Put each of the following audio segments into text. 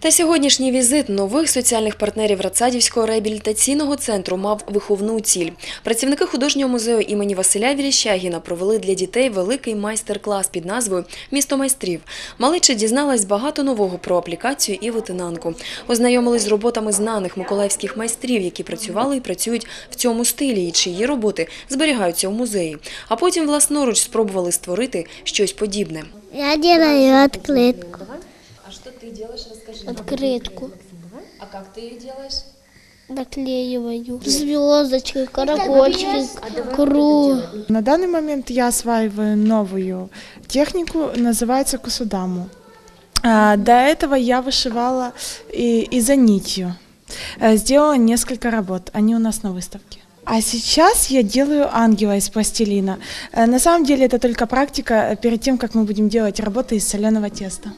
Та сьогоднішній візит нових соціальних партнерів Рацадівського реабілітаційного центру мав виховну ціль. Працівники художнього музею імені Василя Віріщагіна провели для дітей великий майстер-клас під назвою Місто майстрів. Малича дізналась багато нового про аплікацію і витинанку. Ознайомились з роботами знаних миколаївських майстрів, які працювали і працюють в цьому стилі, і чиї роботи зберігаються у музеї. А потім власноруч спробували створити щось подібне. Я делаю открытку. А ти робиш, розкажи. Открытку. А як ти її робиш? Наклеиваю. Звездочки, колокольчик, круг. На данный момент я осваиваю новую технику, называется кусудаму. А, До этого я вышивала и, и за нитью. Э, Сделала несколько работ, они у нас на выставке. А сейчас я делаю ангела из пластилина. Э, На самом деле это только практика э, перед тем, как мы будем делать работы из соленого теста.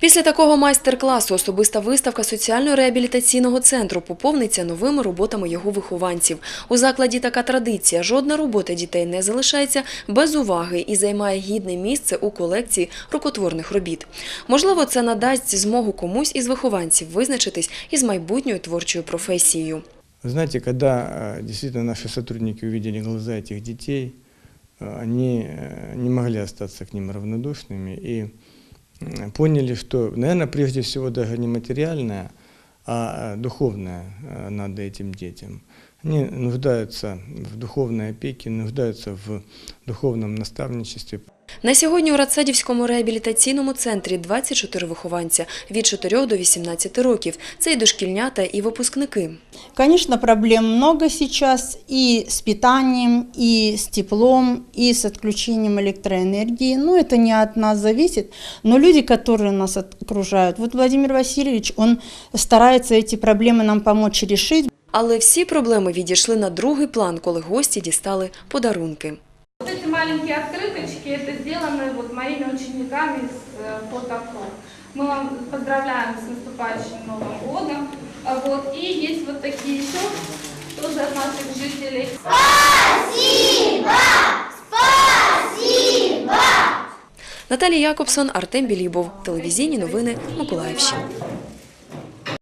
Після такого майстер-класу особиста виставка соціально-реабілітаційного центру поповниться новими роботами його вихованців. У закладі така традиція. Жодна робота дітей не залишається без уваги і займає гідне місце у колекції рукотворних робіт. Можливо, це надасть змогу комусь із вихованців визначитись із майбутньою творчою професією. Вы знаете, когда э, действительно наши сотрудники увидели глаза этих детей, э, они э, не могли остаться к ним равнодушными и м, поняли, что, наверное, прежде всего даже не материальное, а э, духовное э, надо этим детям. Они нуждаются в духовной опеке, нуждаются в духовном наставничестве. На сьогодні у Радсадівському реабілітаційному центрі 24 вихованця від 4 до 18 років. Це і дошкільнята, і випускники. Конечно, проблем много сейчас и с питанием, и с теплом, и с отключением электроэнергии. Ну, это не от нас зависит, но люди, которые нас окружают, вот Владимир Васильевич, он старается эти проблемы нам помочь решить. Але всі проблеми відійшли на другий план, коли гості дістали подарунки. Вот эти маленькие открыточки, это сделаны вот моими учениками из э, фотофо. Мы вам поздравляем с наступающим Новым годом. А Вот, и есть вот такие еще тоже от наших жителей. Наталія Якобсон, Артем Білібов. Телевізійні новини Миколаївщини.